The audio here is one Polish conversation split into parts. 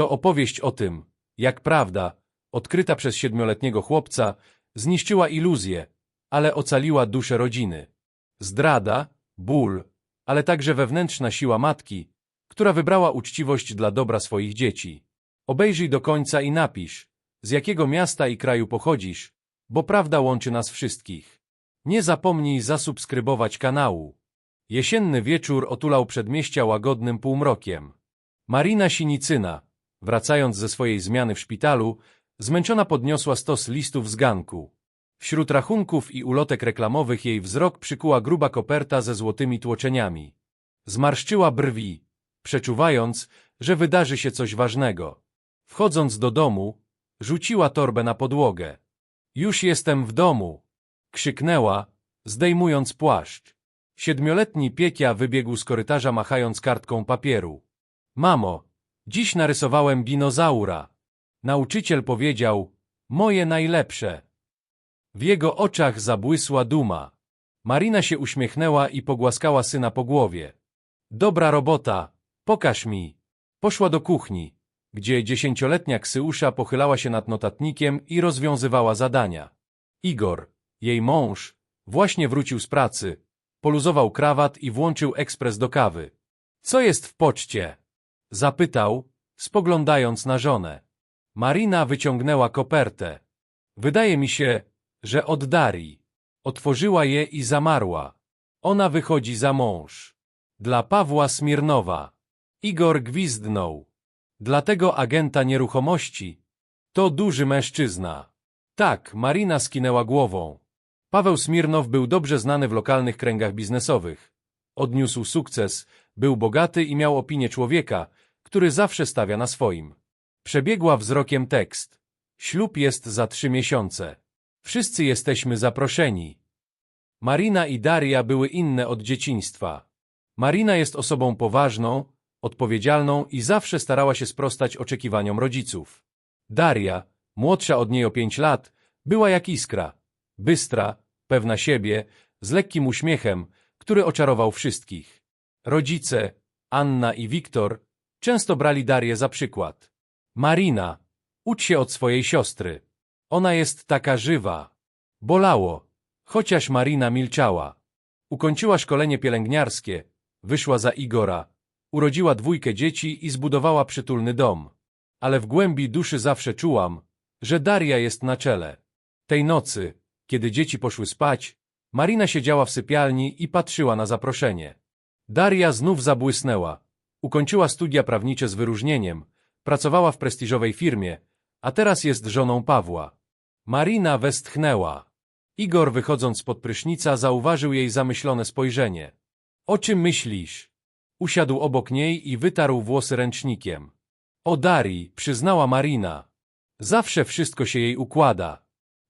To opowieść o tym, jak prawda, odkryta przez siedmioletniego chłopca, zniszczyła iluzję, ale ocaliła duszę rodziny. Zdrada, ból, ale także wewnętrzna siła matki, która wybrała uczciwość dla dobra swoich dzieci. Obejrzyj do końca i napisz, z jakiego miasta i kraju pochodzisz, bo prawda łączy nas wszystkich. Nie zapomnij zasubskrybować kanału. Jesienny wieczór otulał przedmieścia łagodnym półmrokiem. Marina Sinicyna, wracając ze swojej zmiany w szpitalu, zmęczona podniosła stos listów z ganku. Wśród rachunków i ulotek reklamowych jej wzrok przykuła gruba koperta ze złotymi tłoczeniami. Zmarszczyła brwi, przeczuwając, że wydarzy się coś ważnego. Wchodząc do domu, rzuciła torbę na podłogę. Już jestem w domu! Krzyknęła, zdejmując płaszcz. Siedmioletni Piekia wybiegł z korytarza machając kartką papieru. Mamo, dziś narysowałem dinozaura. Nauczyciel powiedział, moje najlepsze. W jego oczach zabłysła duma. Marina się uśmiechnęła i pogłaskała syna po głowie. Dobra robota, pokaż mi. Poszła do kuchni, gdzie dziesięcioletnia Ksyusza pochylała się nad notatnikiem i rozwiązywała zadania. Igor, jej mąż, właśnie wrócił z pracy, poluzował krawat i włączył ekspres do kawy. Co jest w poczcie? Zapytał, spoglądając na żonę. Marina wyciągnęła kopertę. Wydaje mi się, że od Darii. Otworzyła je i zamarła. Ona wychodzi za mąż. Dla Pawła Smirnowa. Igor gwizdnął. Dlatego agenta nieruchomości. To duży mężczyzna. Tak, Marina skinęła głową. Paweł Smirnow był dobrze znany w lokalnych kręgach biznesowych. Odniósł sukces, był bogaty i miał opinię człowieka, który zawsze stawia na swoim. Przebiegła wzrokiem tekst. Ślub jest za trzy miesiące. Wszyscy jesteśmy zaproszeni. Marina i Daria były inne od dzieciństwa. Marina jest osobą poważną, odpowiedzialną i zawsze starała się sprostać oczekiwaniom rodziców. Daria, młodsza od niej o pięć lat, była jak iskra, bystra, pewna siebie, z lekkim uśmiechem, który oczarował wszystkich. Rodzice, Anna i Wiktor, często brali Darię za przykład. Marina, ucz się od swojej siostry. Ona jest taka żywa. Bolało, chociaż Marina milczała. Ukończyła szkolenie pielęgniarskie, wyszła za Igora, urodziła dwójkę dzieci i zbudowała przytulny dom. Ale w głębi duszy zawsze czułam, że Daria jest na czele. Tej nocy, kiedy dzieci poszły spać, Marina siedziała w sypialni i patrzyła na zaproszenie. Daria znów zabłysnęła. Ukończyła studia prawnicze z wyróżnieniem, pracowała w prestiżowej firmie, a teraz jest żoną Pawła. Marina westchnęła. Igor wychodząc spod prysznica zauważył jej zamyślone spojrzenie. O czym myślisz? Usiadł obok niej i wytarł włosy ręcznikiem. O Darii, przyznała Marina. Zawsze wszystko się jej układa.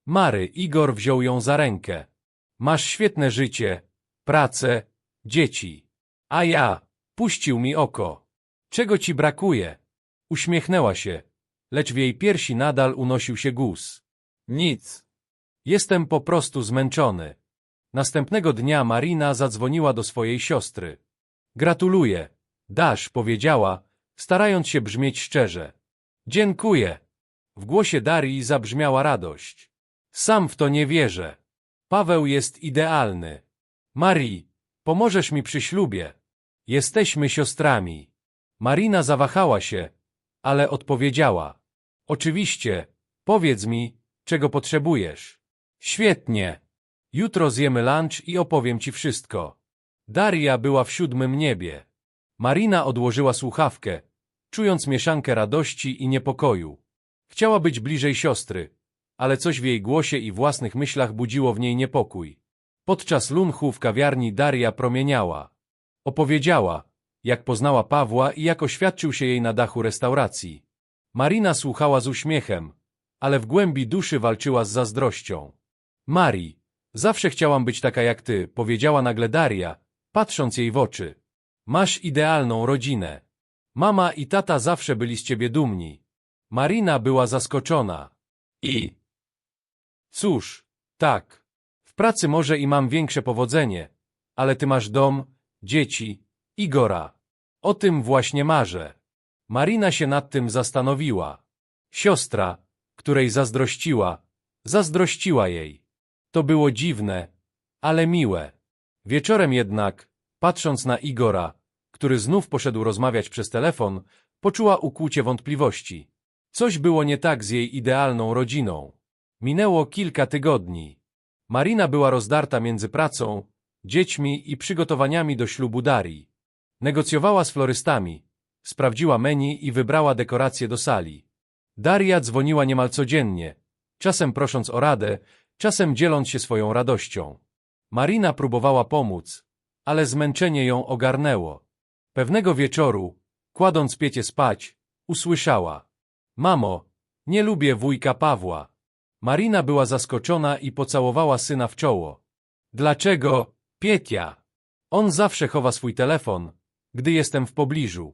Mary, Igor wziął ją za rękę. Masz świetne życie, pracę, dzieci. A ja, puścił mi oko. Czego ci brakuje? Uśmiechnęła się, lecz w jej piersi nadal unosił się guz. Nic. Jestem po prostu zmęczony. Następnego dnia Marina zadzwoniła do swojej siostry. Gratuluję. Dasz, powiedziała, starając się brzmieć szczerze. Dziękuję. W głosie Darii zabrzmiała radość. Sam w to nie wierzę. Paweł jest idealny. Marii, pomożesz mi przy ślubie. Jesteśmy siostrami. Marina zawahała się, ale odpowiedziała. Oczywiście, powiedz mi, czego potrzebujesz. Świetnie. Jutro zjemy lunch i opowiem ci wszystko. Daria była w siódmym niebie. Marina odłożyła słuchawkę, czując mieszankę radości i niepokoju. Chciała być bliżej siostry, ale coś w jej głosie i własnych myślach budziło w niej niepokój. Podczas lunchu w kawiarni Daria promieniała. Opowiedziała, jak poznała Pawła i jak oświadczył się jej na dachu restauracji. Marina słuchała z uśmiechem, ale w głębi duszy walczyła z zazdrością. Mari, zawsze chciałam być taka jak ty, powiedziała nagle Daria, patrząc jej w oczy. Masz idealną rodzinę. Mama i tata zawsze byli z ciebie dumni. Marina była zaskoczona. I... Cóż, tak. W pracy może i mam większe powodzenie, ale ty masz dom, dzieci, Igora. O tym właśnie marzę. Marina się nad tym zastanowiła. Siostra, której zazdrościła, zazdrościła jej. To było dziwne, ale miłe. Wieczorem jednak, patrząc na Igora, który znów poszedł rozmawiać przez telefon, poczuła ukłucie wątpliwości. Coś było nie tak z jej idealną rodziną. Minęło kilka tygodni. Marina była rozdarta między pracą, dziećmi i przygotowaniami do ślubu Darii. Negocjowała z florystami, sprawdziła menu i wybrała dekoracje do sali. Daria dzwoniła niemal codziennie, czasem prosząc o radę, czasem dzieląc się swoją radością. Marina próbowała pomóc, ale zmęczenie ją ogarnęło. Pewnego wieczoru, kładąc piecie spać, usłyszała. Mamo, nie lubię wujka Pawła. Marina była zaskoczona i pocałowała syna w czoło. Dlaczego, Pietia? On zawsze chowa swój telefon, gdy jestem w pobliżu.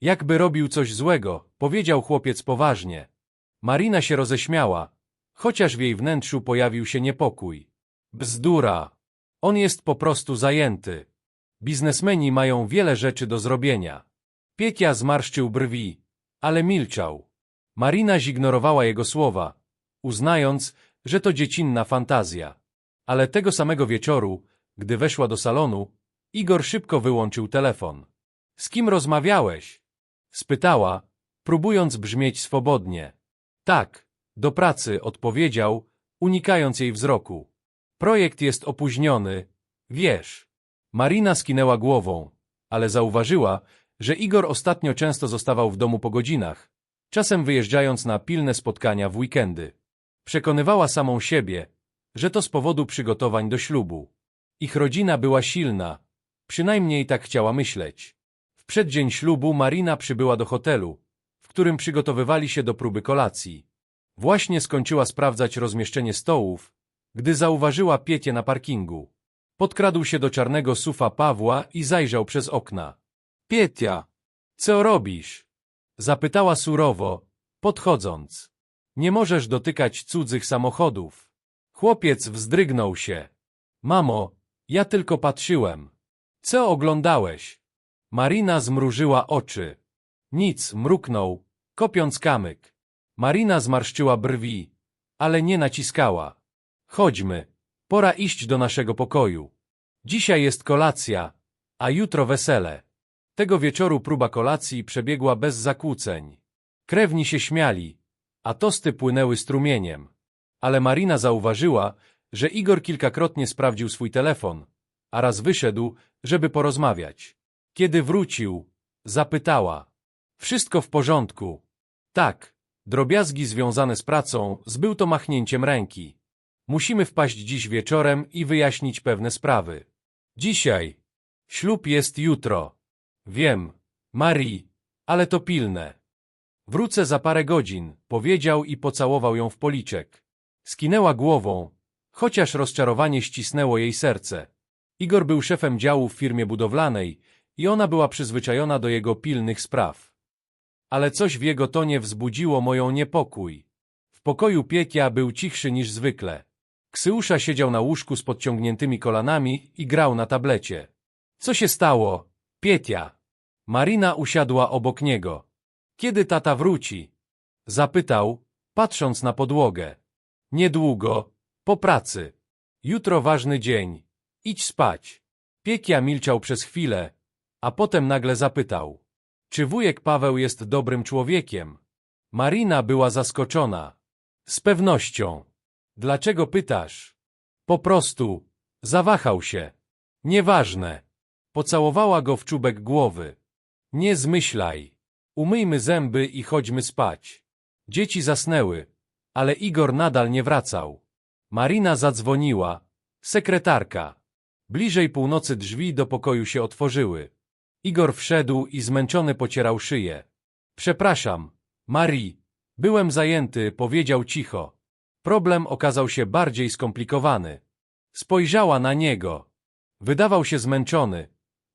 Jakby robił coś złego, powiedział chłopiec poważnie. Marina się roześmiała, chociaż w jej wnętrzu pojawił się niepokój. Bzdura. On jest po prostu zajęty. Biznesmeni mają wiele rzeczy do zrobienia. Pietia zmarszczył brwi, ale milczał. Marina zignorowała jego słowa, uznając, że to dziecinna fantazja. Ale tego samego wieczoru, gdy weszła do salonu, Igor szybko wyłączył telefon. Z kim rozmawiałeś? Spytała, próbując brzmieć swobodnie. Tak, do pracy, odpowiedział, unikając jej wzroku. Projekt jest opóźniony, wiesz. Marina skinęła głową, ale zauważyła, że Igor ostatnio często zostawał w domu po godzinach, czasem wyjeżdżając na pilne spotkania w weekendy. Przekonywała samą siebie, że to z powodu przygotowań do ślubu. Ich rodzina była silna, przynajmniej tak chciała myśleć. W przeddzień ślubu Marina przybyła do hotelu, w którym przygotowywali się do próby kolacji. Właśnie skończyła sprawdzać rozmieszczenie stołów, gdy zauważyła Pietię na parkingu. Podkradł się do czarnego sufa Pawła i zajrzał przez okna. Pietia, co robisz? Zapytała surowo, podchodząc. Nie możesz dotykać cudzych samochodów. Chłopiec wzdrygnął się. Mamo, ja tylko patrzyłem. Co oglądałeś? Marina zmrużyła oczy. Nic, mruknął, kopiąc kamyk. Marina zmarszczyła brwi, ale nie naciskała. Chodźmy, pora iść do naszego pokoju. Dzisiaj jest kolacja, a jutro wesele. Tego wieczoru próba kolacji przebiegła bez zakłóceń. Krewni się śmiali, a tosty płynęły strumieniem. Ale Marina zauważyła, że Igor kilkakrotnie sprawdził swój telefon, a raz wyszedł, żeby porozmawiać. Kiedy wrócił, zapytała. Wszystko w porządku. Tak, drobiazgi związane z pracą zbył to machnięciem ręki. Musimy wpaść dziś wieczorem i wyjaśnić pewne sprawy. Dzisiaj. Ślub jest jutro. Wiem, Marii, ale to pilne. Wrócę za parę godzin, powiedział i pocałował ją w policzek. Skinęła głową, chociaż rozczarowanie ścisnęło jej serce. Igor był szefem działu w firmie budowlanej i ona była przyzwyczajona do jego pilnych spraw. Ale coś w jego tonie wzbudziło moją niepokój. W pokoju Pietia był cichszy niż zwykle. Ksyusza siedział na łóżku z podciągniętymi kolanami i grał na tablecie. Co się stało? Pietia. Marina usiadła obok niego. Kiedy tata wróci? Zapytał, patrząc na podłogę. Niedługo, po pracy. Jutro ważny dzień. Idź spać. Piekia milczał przez chwilę, a potem nagle zapytał. Czy wujek Paweł jest dobrym człowiekiem? Marina była zaskoczona. Z pewnością. Dlaczego pytasz? Po prostu. Zawahał się. Nieważne. Pocałowała go w czubek głowy. Nie zmyślaj. Umyjmy zęby i chodźmy spać. Dzieci zasnęły, ale Igor nadal nie wracał. Marina zadzwoniła. Sekretarka. Bliżej północy drzwi do pokoju się otworzyły. Igor wszedł i zmęczony pocierał szyję. Przepraszam, Marii. Byłem zajęty, powiedział cicho. Problem okazał się bardziej skomplikowany. Spojrzała na niego. Wydawał się zmęczony,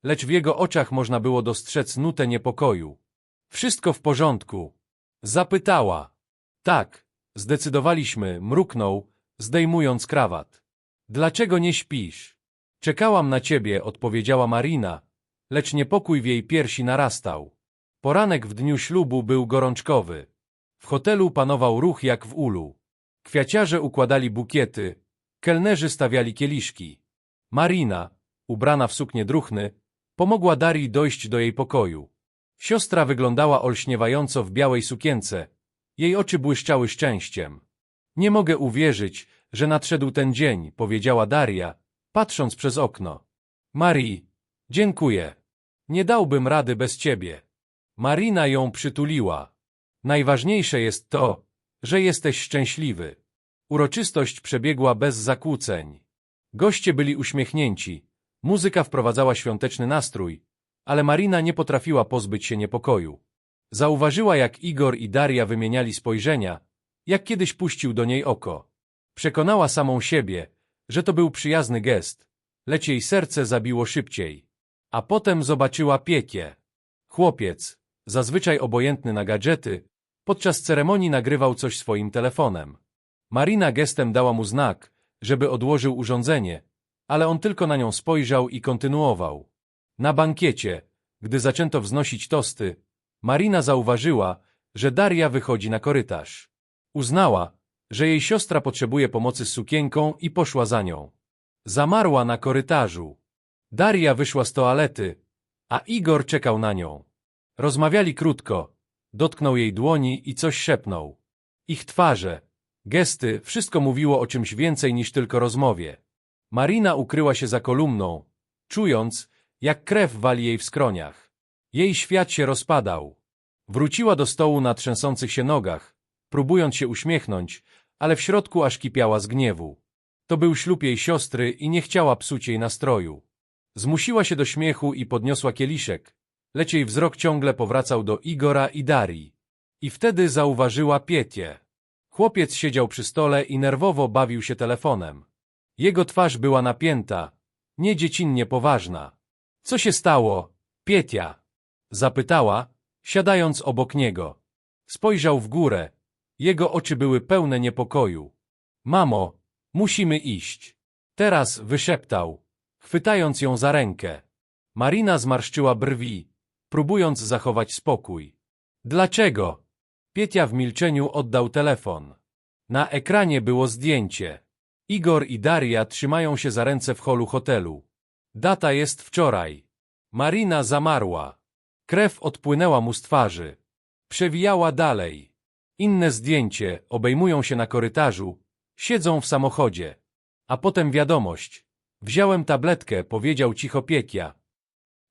lecz w jego oczach można było dostrzec nutę niepokoju. Wszystko w porządku. Zapytała. Tak, zdecydowaliśmy, mruknął, zdejmując krawat. Dlaczego nie śpisz? Czekałam na ciebie, odpowiedziała Marina, lecz niepokój w jej piersi narastał. Poranek w dniu ślubu był gorączkowy. W hotelu panował ruch jak w ulu. Kwiaciarze układali bukiety, kelnerzy stawiali kieliszki. Marina, ubrana w suknię druchny, pomogła Darii dojść do jej pokoju. Siostra wyglądała olśniewająco w białej sukience. Jej oczy błyszczały szczęściem. Nie mogę uwierzyć, że nadszedł ten dzień, powiedziała Daria, patrząc przez okno. Marii, dziękuję. Nie dałbym rady bez ciebie. Marina ją przytuliła. Najważniejsze jest to, że jesteś szczęśliwy. Uroczystość przebiegła bez zakłóceń. Goście byli uśmiechnięci. Muzyka wprowadzała świąteczny nastrój, ale Marina nie potrafiła pozbyć się niepokoju. Zauważyła, jak Igor i Daria wymieniali spojrzenia, jak kiedyś puścił do niej oko. Przekonała samą siebie, że to był przyjazny gest, lecz jej serce zabiło szybciej. A potem zobaczyła Piekie. Chłopiec, zazwyczaj obojętny na gadżety, podczas ceremonii nagrywał coś swoim telefonem. Marina gestem dała mu znak, żeby odłożył urządzenie, ale on tylko na nią spojrzał i kontynuował. Na bankiecie, gdy zaczęto wznosić tosty, Marina zauważyła, że Daria wychodzi na korytarz. Uznała, że jej siostra potrzebuje pomocy z sukienką i poszła za nią. Zamarła na korytarzu. Daria wyszła z toalety, a Igor czekał na nią. Rozmawiali krótko. Dotknął jej dłoni i coś szepnął. Ich twarze, gesty, wszystko mówiło o czymś więcej niż tylko rozmowie. Marina ukryła się za kolumną, czując, jak krew wali jej w skroniach. Jej świat się rozpadał. Wróciła do stołu na trzęsących się nogach, próbując się uśmiechnąć, ale w środku aż kipiała z gniewu. To był ślub jej siostry i nie chciała psuć jej nastroju. Zmusiła się do śmiechu i podniosła kieliszek, lecz jej wzrok ciągle powracał do Igora i Darii. I wtedy zauważyła Pietię. Chłopiec siedział przy stole i nerwowo bawił się telefonem. Jego twarz była napięta, nie dziecinnie poważna. Co się stało, Pietia? Zapytała, siadając obok niego. Spojrzał w górę. Jego oczy były pełne niepokoju. Mamo, musimy iść. Teraz wyszeptał, chwytając ją za rękę. Marina zmarszczyła brwi, próbując zachować spokój. Dlaczego? Pietia w milczeniu oddał telefon. Na ekranie było zdjęcie. Igor i Daria trzymają się za ręce w holu hotelu. Data jest wczoraj. Marina zamarła. Krew odpłynęła mu z twarzy. Przewijała dalej. Inne zdjęcie, obejmują się na korytarzu, siedzą w samochodzie. A potem wiadomość. Wziąłem tabletkę, powiedział cicho Piekia.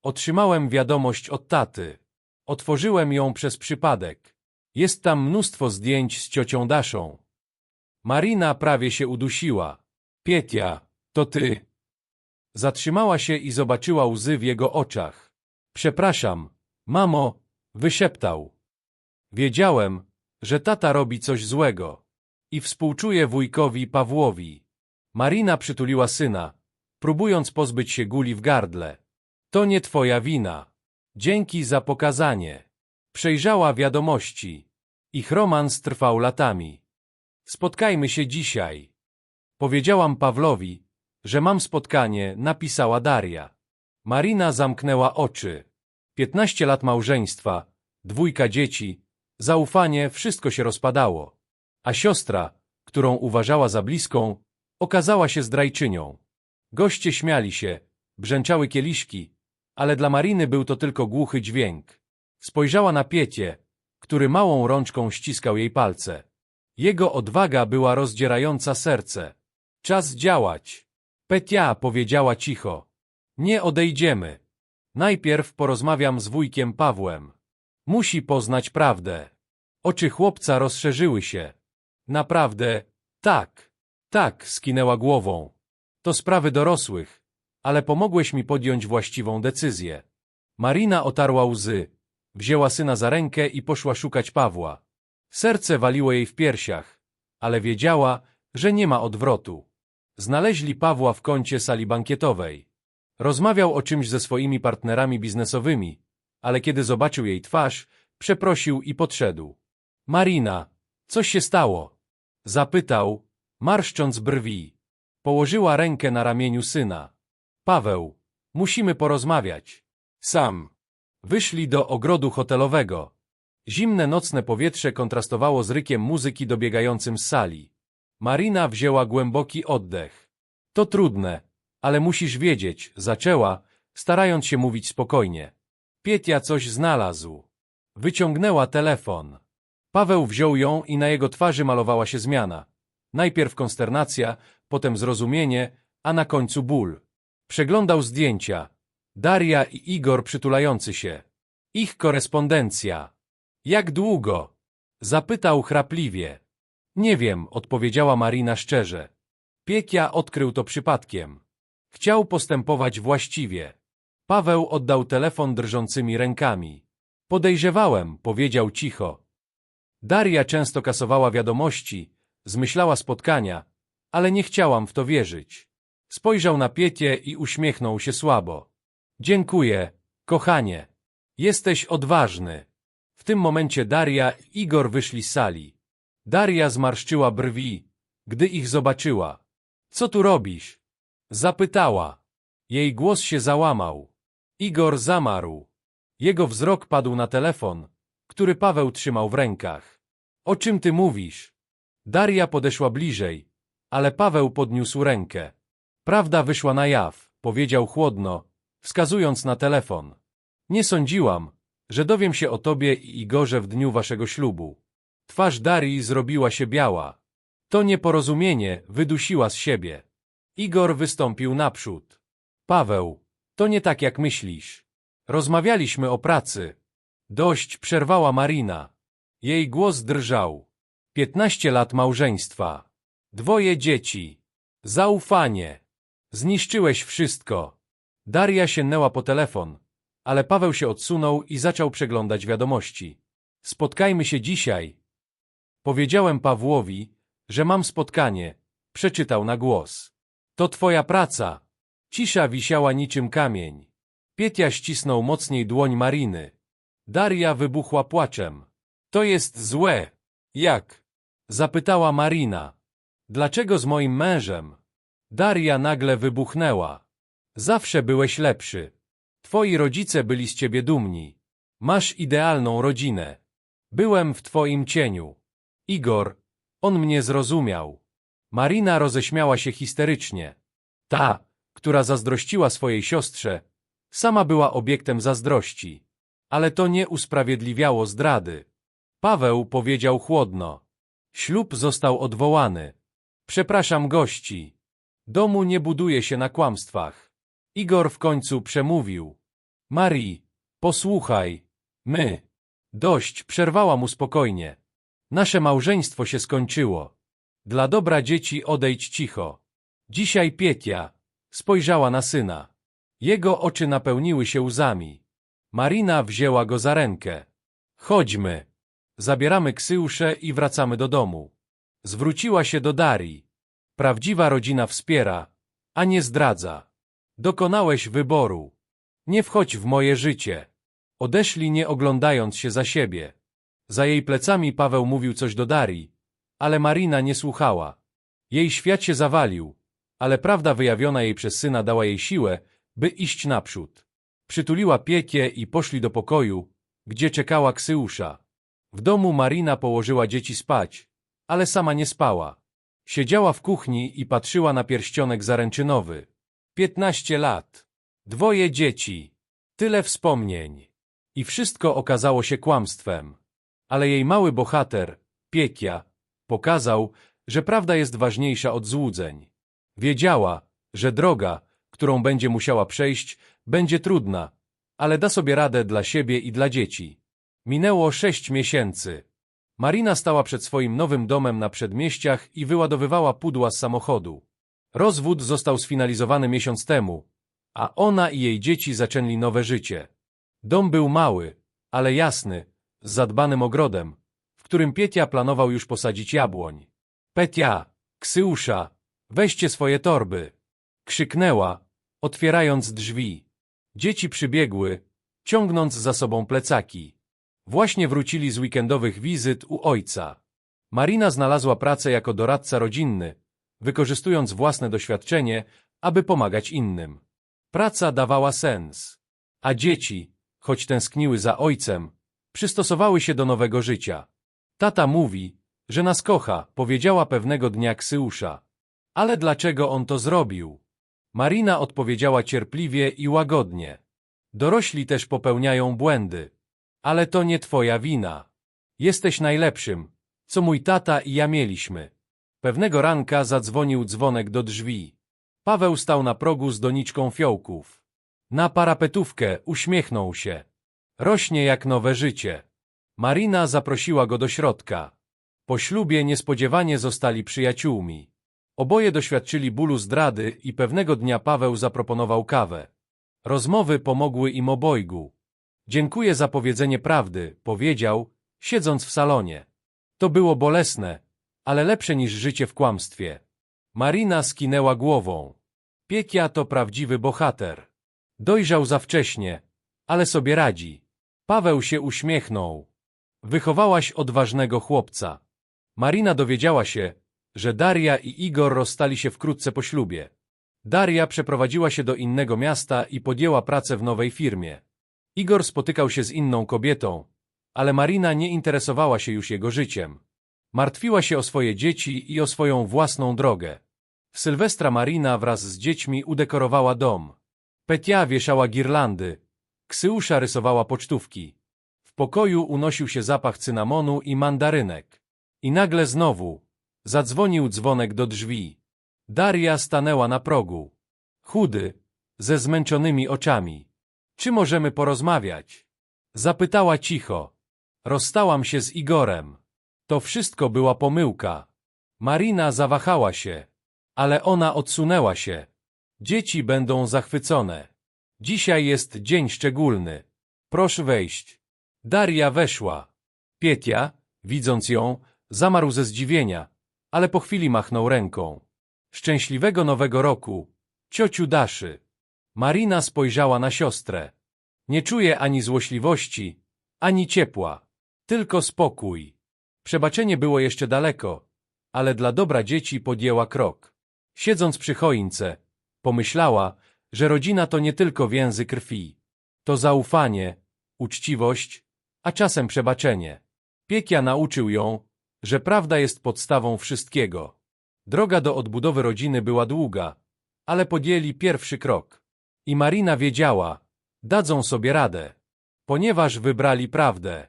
Otrzymałem wiadomość od taty. Otworzyłem ją przez przypadek. Jest tam mnóstwo zdjęć z ciocią Daszą. Marina prawie się udusiła. Pietia, to ty. Zatrzymała się i zobaczyła łzy w jego oczach. Przepraszam, mamo, wyszeptał. Wiedziałem, że tata robi coś złego. I współczuję wujkowi Pawłowi. Marina przytuliła syna, próbując pozbyć się guli w gardle. To nie twoja wina. Dzięki za pokazanie. Przejrzała wiadomości. Ich romans trwał latami. Spotkajmy się dzisiaj. Powiedziałam Pawlowi, że mam spotkanie, napisała Daria. Marina zamknęła oczy. Piętnaście lat małżeństwa, dwójka dzieci, zaufanie, wszystko się rozpadało. A siostra, którą uważała za bliską, okazała się zdrajczynią. Goście śmiali się, brzęczały kieliszki, ale dla Mariny był to tylko głuchy dźwięk. Spojrzała na Piecie, który małą rączką ściskał jej palce. Jego odwaga była rozdzierająca serce. Czas działać. Petia powiedziała cicho. Nie odejdziemy. Najpierw porozmawiam z wujkiem Pawłem. Musi poznać prawdę. Oczy chłopca rozszerzyły się. Naprawdę, tak, tak, skinęła głową. To sprawy dorosłych, ale pomogłeś mi podjąć właściwą decyzję. Marina otarła łzy, wzięła syna za rękę i poszła szukać Pawła. Serce waliło jej w piersiach, ale wiedziała, że nie ma odwrotu. Znaleźli Pawła w kącie sali bankietowej. Rozmawiał o czymś ze swoimi partnerami biznesowymi, ale kiedy zobaczył jej twarz, przeprosił i podszedł. Marina, coś się stało? Zapytał, marszcząc brwi. Położyła rękę na ramieniu syna. Paweł, musimy porozmawiać. Sam. Wyszli do ogrodu hotelowego. Zimne nocne powietrze kontrastowało z rykiem muzyki dobiegającym z sali. Marina wzięła głęboki oddech. To trudne, ale musisz wiedzieć, zaczęła, starając się mówić spokojnie. Pietia coś znalazł. Wyciągnęła telefon. Paweł wziął ją i na jego twarzy malowała się zmiana. Najpierw konsternacja, potem zrozumienie, a na końcu ból. Przeglądał zdjęcia. Daria i Igor przytulający się. Ich korespondencja. Jak długo? Zapytał chrapliwie. Nie wiem, odpowiedziała Marina szczerze. Piekia odkrył to przypadkiem. Chciał postępować właściwie. Paweł oddał telefon drżącymi rękami. Podejrzewałem, powiedział cicho. Daria często kasowała wiadomości, zmyślała spotkania, ale nie chciałam w to wierzyć. Spojrzał na Pietię i uśmiechnął się słabo. Dziękuję, kochanie. Jesteś odważny. W tym momencie Daria i Igor wyszli z sali. Daria zmarszczyła brwi, gdy ich zobaczyła. Co tu robisz? Zapytała. Jej głos się załamał. Igor zamarł. Jego wzrok padł na telefon, który Paweł trzymał w rękach. O czym ty mówisz? Daria podeszła bliżej, ale Paweł podniósł rękę. Prawda wyszła na jaw, powiedział chłodno, wskazując na telefon. Nie sądziłam, że dowiem się o tobie i Igorze w dniu waszego ślubu. Twarz Darii zrobiła się biała. To nieporozumienie wydusiła z siebie. Igor wystąpił naprzód. Paweł, to nie tak jak myślisz. Rozmawialiśmy o pracy. Dość przerwała Marina. Jej głos drżał. Piętnaście lat małżeństwa. Dwoje dzieci. Zaufanie. Zniszczyłeś wszystko. Daria sięgnęła po telefon, ale Paweł się odsunął i zaczął przeglądać wiadomości. Spotkajmy się dzisiaj. Powiedziałem Pawłowi, że mam spotkanie. Przeczytał na głos. To twoja praca. Cisza wisiała niczym kamień. Pietia ścisnął mocniej dłoń Mariny. Daria wybuchła płaczem. To jest złe. Jak? Zapytała Marina. Dlaczego z moim mężem? Daria nagle wybuchnęła. Zawsze byłeś lepszy. Twoi rodzice byli z ciebie dumni. Masz idealną rodzinę. Byłem w twoim cieniu. Igor, on mnie zrozumiał. Marina roześmiała się histerycznie. Ta, która zazdrościła swojej siostrze, sama była obiektem zazdrości. Ale to nie usprawiedliwiało zdrady. Paweł powiedział chłodno. Ślub został odwołany. Przepraszam gości. Domu nie buduje się na kłamstwach. Igor w końcu przemówił. Marii, posłuchaj. My. Dość, przerwała mu spokojnie. Nasze małżeństwo się skończyło. Dla dobra dzieci odejdź cicho. Dzisiaj Pietia. Spojrzała na syna. Jego oczy napełniły się łzami. Marina wzięła go za rękę. Chodźmy. Zabieramy Ksyuszę i wracamy do domu. Zwróciła się do Darii. Prawdziwa rodzina wspiera, a nie zdradza. Dokonałeś wyboru. Nie wchodź w moje życie. Odeszli nie oglądając się za siebie. Za jej plecami Paweł mówił coś do Darii, ale Marina nie słuchała. Jej świat się zawalił, ale prawda wyjawiona jej przez syna dała jej siłę, by iść naprzód. Przytuliła piekie i poszli do pokoju, gdzie czekała Ksyusza. W domu Marina położyła dzieci spać, ale sama nie spała. Siedziała w kuchni i patrzyła na pierścionek zaręczynowy. Piętnaście lat. Dwoje dzieci. Tyle wspomnień. I wszystko okazało się kłamstwem. Ale jej mały bohater, Piekia, pokazał, że prawda jest ważniejsza od złudzeń. Wiedziała, że droga, którą będzie musiała przejść, będzie trudna, ale da sobie radę dla siebie i dla dzieci. Minęło sześć miesięcy. Marina stała przed swoim nowym domem na przedmieściach i wyładowywała pudła z samochodu. Rozwód został sfinalizowany miesiąc temu, a ona i jej dzieci zaczęli nowe życie. Dom był mały, ale jasny, z zadbanym ogrodem, w którym Pietia planował już posadzić jabłoń. Petia, Ksyusza, weźcie swoje torby! Krzyknęła, otwierając drzwi. Dzieci przybiegły, ciągnąc za sobą plecaki. Właśnie wrócili z weekendowych wizyt u ojca. Marina znalazła pracę jako doradca rodzinny, wykorzystując własne doświadczenie, aby pomagać innym. Praca dawała sens. A dzieci, choć tęskniły za ojcem, przystosowały się do nowego życia. Tata mówi, że nas kocha, powiedziała pewnego dnia Ksyusza. Ale dlaczego on to zrobił? Marina odpowiedziała cierpliwie i łagodnie. Dorośli też popełniają błędy. Ale to nie twoja wina. Jesteś najlepszym, co mój tata i ja mieliśmy. Pewnego ranka zadzwonił dzwonek do drzwi. Paweł stał na progu z doniczką fiołków. Na parapetówkę uśmiechnął się. Rośnie jak nowe życie. Marina zaprosiła go do środka. Po ślubie niespodziewanie zostali przyjaciółmi. Oboje doświadczyli bólu zdrady i pewnego dnia Paweł zaproponował kawę. Rozmowy pomogły im obojgu. Dziękuję za powiedzenie prawdy, powiedział, siedząc w salonie. To było bolesne, ale lepsze niż życie w kłamstwie. Marina skinęła głową. Piekia to prawdziwy bohater. Dojrzał za wcześnie, ale sobie radzi. Paweł się uśmiechnął. Wychowałaś odważnego chłopca. Marina dowiedziała się, że Daria i Igor rozstali się wkrótce po ślubie. Daria przeprowadziła się do innego miasta i podjęła pracę w nowej firmie. Igor spotykał się z inną kobietą, ale Marina nie interesowała się już jego życiem. Martwiła się o swoje dzieci i o swoją własną drogę. W Sylwestra Marina wraz z dziećmi udekorowała dom. Petia wieszała girlandy, Ksyusza rysowała pocztówki. W pokoju unosił się zapach cynamonu i mandarynek. I nagle znowu zadzwonił dzwonek do drzwi. Daria stanęła na progu. Chudy, ze zmęczonymi oczami. Czy możemy porozmawiać? Zapytała cicho. Rozstałam się z Igorem. To wszystko była pomyłka. Marina zawahała się, ale ona odsunęła się. Dzieci będą zachwycone. Dzisiaj jest dzień szczególny. Proszę wejść. Daria weszła. Pietia, widząc ją, zamarł ze zdziwienia, ale po chwili machnął ręką. Szczęśliwego nowego roku, ciociu Daszy. Marina spojrzała na siostrę. Nie czuje ani złośliwości, ani ciepła, tylko spokój. Przebaczenie było jeszcze daleko, ale dla dobra dzieci podjęła krok. Siedząc przy choince, pomyślała, że rodzina to nie tylko więzy krwi. To zaufanie, uczciwość, a czasem przebaczenie. Piekia nauczył ją, że prawda jest podstawą wszystkiego. Droga do odbudowy rodziny była długa, ale podjęli pierwszy krok. I Marina wiedziała, dadzą sobie radę, ponieważ wybrali prawdę.